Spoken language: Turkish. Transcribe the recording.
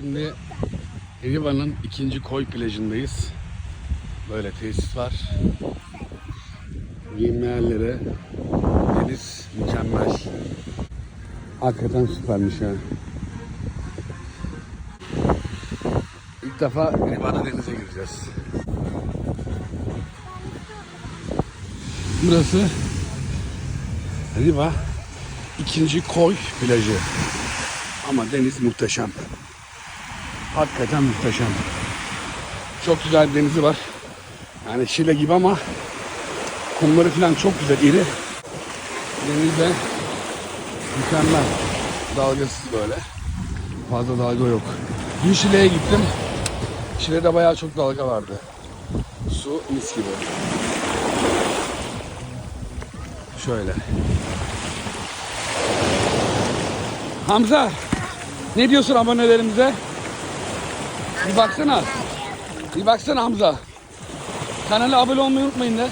Şimdi Eriva'nın ikinci koy plajındayız. Böyle tesis var. Giyinme yerleri, deniz mükemmel. Hakikaten süpermiş ya. İlk defa Eriva'da denize gireceğiz. Burası Riva ikinci koy plajı. Ama deniz muhteşem. Hakikaten muhteşem. Çok güzel bir denizi var. Yani Şile gibi ama kumları falan çok güzel iri. Deniz de mükemmel. Dalgasız böyle. Fazla dalga yok. Dün Şile'ye gittim. Şile'de bayağı çok dalga vardı. Su mis gibi. Şöyle. Hamza, ne diyorsun abonelerimize? Bir baksana. Bir baksana Hamza. Kanala abone olmayı unutmayın de.